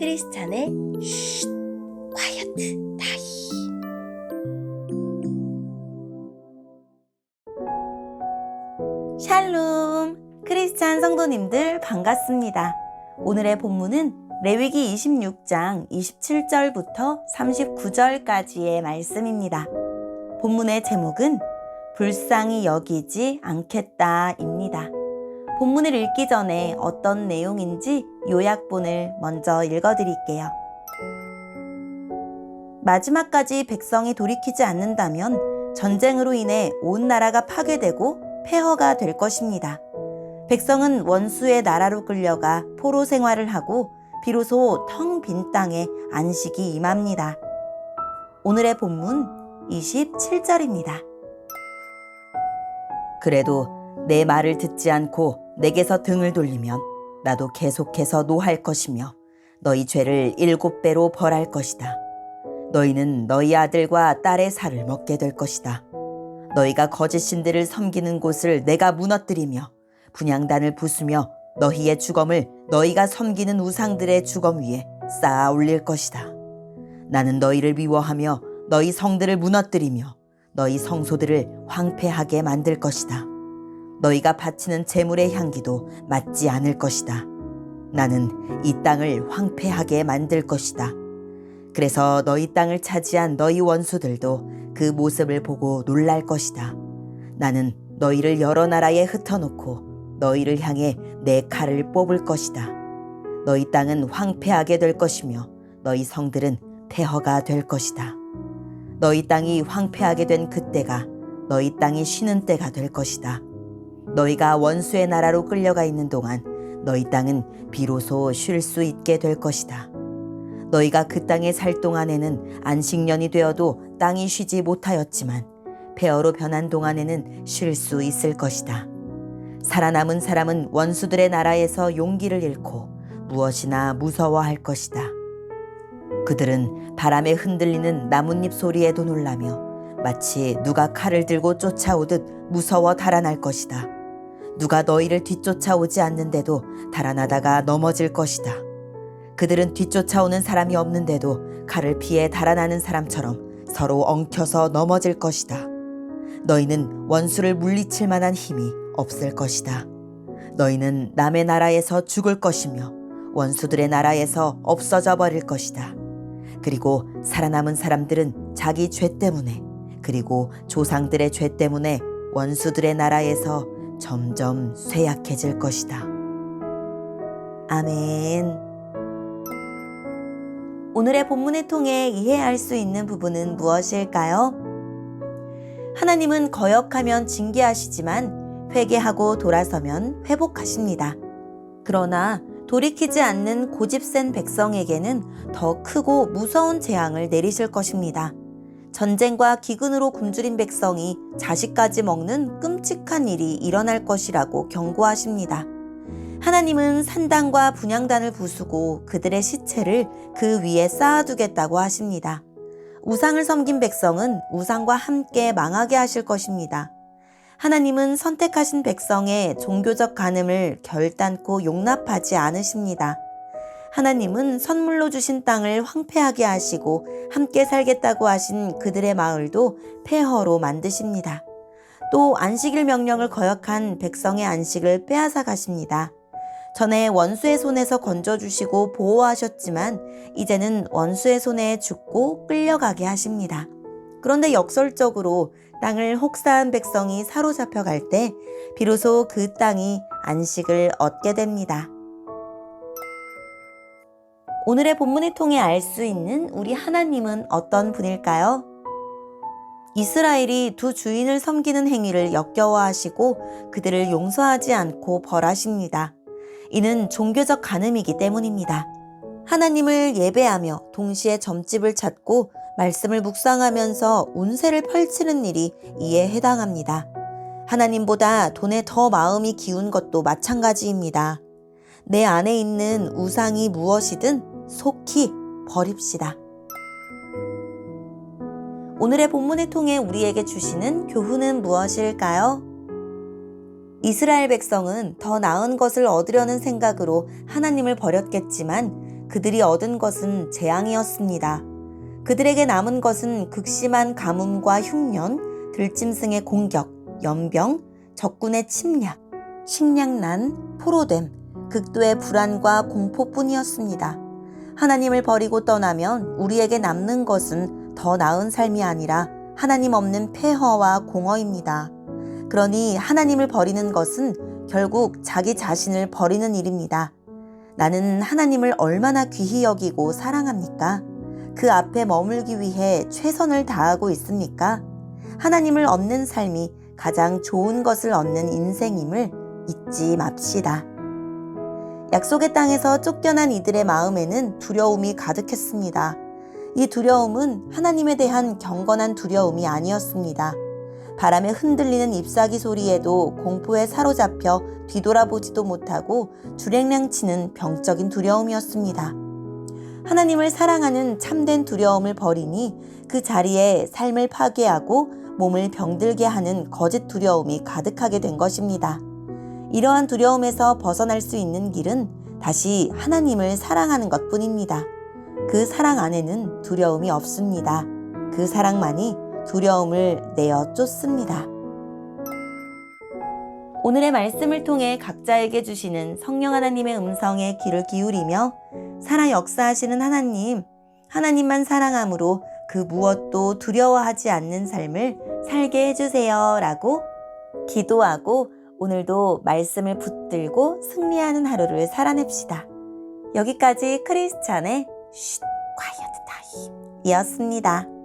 크리스찬의 쉿 콰이어트 타임 샬롬 크리스찬 성도님들 반갑습니다. 오늘의 본문은 레위기 26장 27절부터 39절까지의 말씀입니다. 본문의 제목은 불쌍히 여기지 않겠다입니다. 본문을 읽기 전에 어떤 내용인지 요약본을 먼저 읽어드릴게요. 마지막까지 백성이 돌이키지 않는다면 전쟁으로 인해 온 나라가 파괴되고 폐허가 될 것입니다. 백성은 원수의 나라로 끌려가 포로 생활을 하고 비로소 텅 빈 땅에 안식이 임합니다. 오늘의 본문 27절입니다. 그래도 내 말을 듣지 않고 내게서 등을 돌리면 나도 계속해서 노할 것이며 너희 죄를 일곱 배로 벌할 것이다. 너희는 너희 아들과 딸의 살을 먹게 될 것이다. 너희가 거짓 신들을 섬기는 곳을 내가 무너뜨리며 분양단을 부수며 너희의 주검을 너희가 섬기는 우상들의 주검 위에 쌓아 올릴 것이다. 나는 너희를 미워하며 너희 성들을 무너뜨리며 너희 성소들을 황폐하게 만들 것이다. 너희가 바치는 재물의 향기도 맞지 않을 것이다. 나는 이 땅을 황폐하게 만들 것이다. 그래서 너희 땅을 차지한 너희 원수들도 그 모습을 보고 놀랄 것이다. 나는 너희를 여러 나라에 흩어놓고 너희를 향해 내 칼을 뽑을 것이다. 너희 땅은 황폐하게 될 것이며 너희 성들은 폐허가 될 것이다. 너희 땅이 황폐하게 된 그때가 너희 땅이 쉬는 때가 될 것이다. 너희가 원수의 나라로 끌려가 있는 동안 너희 땅은 비로소 쉴 수 있게 될 것이다. 너희가 그 땅에 살 동안에는 안식년이 되어도 땅이 쉬지 못하였지만 폐허로 변한 동안에는 쉴 수 있을 것이다. 살아남은 사람은 원수들의 나라에서 용기를 잃고 무엇이나 무서워할 것이다. 그들은 바람에 흔들리는 나뭇잎 소리에도 놀라며 마치 누가 칼을 들고 쫓아오듯 무서워 달아날 것이다. 누가 너희를 뒤쫓아오지 않는데도 달아나다가 넘어질 것이다. 그들은 뒤쫓아오는 사람이 없는데도 칼을 피해 달아나는 사람처럼 서로 엉켜서 넘어질 것이다. 너희는 원수를 물리칠 만한 힘이 없을 것이다. 너희는 남의 나라에서 죽을 것이며 원수들의 나라에서 없어져 버릴 것이다. 그리고 살아남은 사람들은 자기 죄 때문에 그리고 조상들의 죄 때문에 원수들의 나라에서 점점 쇠약해질 것이다. 아멘. 오늘의 본문을 통해 이해할 수 있는 부분은 무엇일까요? 하나님은 거역하면 징계하시지만 회개하고 돌아서면 회복하십니다. 그러나 돌이키지 않는 고집센 백성에게는 더 크고 무서운 재앙을 내리실 것입니다. 전쟁과 기근으로 굶주린 백성이 자식까지 먹는 끔찍한 일이 일어날 것이라고 경고하십니다. 하나님은 산당과 분양단을 부수고 그들의 시체를 그 위에 쌓아두겠다고 하십니다. 우상을 섬긴 백성은 우상과 함께 망하게 하실 것입니다. 하나님은 선택하신 백성의 종교적 간음을 결단코 용납하지 않으십니다. 하나님은 선물로 주신 땅을 황폐하게 하시고 함께 살겠다고 하신 그들의 마을도 폐허로 만드십니다. 또 안식일 명령을 거역한 백성의 안식을 빼앗아 가십니다. 전에 원수의 손에서 건져주시고 보호하셨지만 이제는 원수의 손에 죽고 끌려가게 하십니다. 그런데 역설적으로 땅을 혹사한 백성이 사로잡혀 갈 때 비로소 그 땅이 안식을 얻게 됩니다. 오늘의 본문을 통해 알 수 있는 우리 하나님은 어떤 분일까요? 이스라엘이 두 주인을 섬기는 행위를 역겨워하시고 그들을 용서하지 않고 벌하십니다. 이는 종교적 간음이기 때문입니다. 하나님을 예배하며 동시에 점집을 찾고 말씀을 묵상하면서 운세를 펼치는 일이 이에 해당합니다. 하나님보다 돈에 더 마음이 기운 것도 마찬가지입니다. 내 안에 있는 우상이 무엇이든 속히 버립시다. 오늘의 본문을 통해 우리에게 주시는 교훈은 무엇일까요? 이스라엘 백성은 더 나은 것을 얻으려는 생각으로 하나님을 버렸겠지만 그들이 얻은 것은 재앙이었습니다. 그들에게 남은 것은 극심한 가뭄과 흉년, 들짐승의 공격, 연병, 적군의 침략, 식량난, 포로됨, 극도의 불안과 공포뿐이었습니다. 하나님을 버리고 떠나면 우리에게 남는 것은 더 나은 삶이 아니라 하나님 없는 폐허와 공허입니다. 그러니 하나님을 버리는 것은 결국 자기 자신을 버리는 일입니다. 나는 하나님을 얼마나 귀히 여기고 사랑합니까? 그 앞에 머물기 위해 최선을 다하고 있습니까? 하나님을 얻는 삶이 가장 좋은 것을 얻는 인생임을 잊지 맙시다. 약속의 땅에서 쫓겨난 이들의 마음에는 두려움이 가득했습니다. 이 두려움은 하나님에 대한 경건한 두려움이 아니었습니다. 바람에 흔들리는 잎사귀 소리에도 공포에 사로잡혀 뒤돌아보지도 못하고 주랭랑 치는 병적인 두려움이었습니다. 하나님을 사랑하는 참된 두려움을 버리니 그 자리에 삶을 파괴하고 몸을 병들게 하는 거짓 두려움이 가득하게 된 것입니다. 이러한 두려움에서 벗어날 수 있는 길은 다시 하나님을 사랑하는 것 뿐입니다. 그 사랑 안에는 두려움이 없습니다. 그 사랑만이 두려움을 내어 쫓습니다. 오늘의 말씀을 통해 각자에게 주시는 성령 하나님의 음성에 귀를 기울이며 살아 역사하시는 하나님, 하나님만 사랑함으로 그 무엇도 두려워하지 않는 삶을 살게 해주세요. 라고 기도하고 오늘도 말씀을 붙들고 승리하는 하루를 살아냅시다. 여기까지 크리스찬의 쉿, 콰이어트 타임 이었습니다.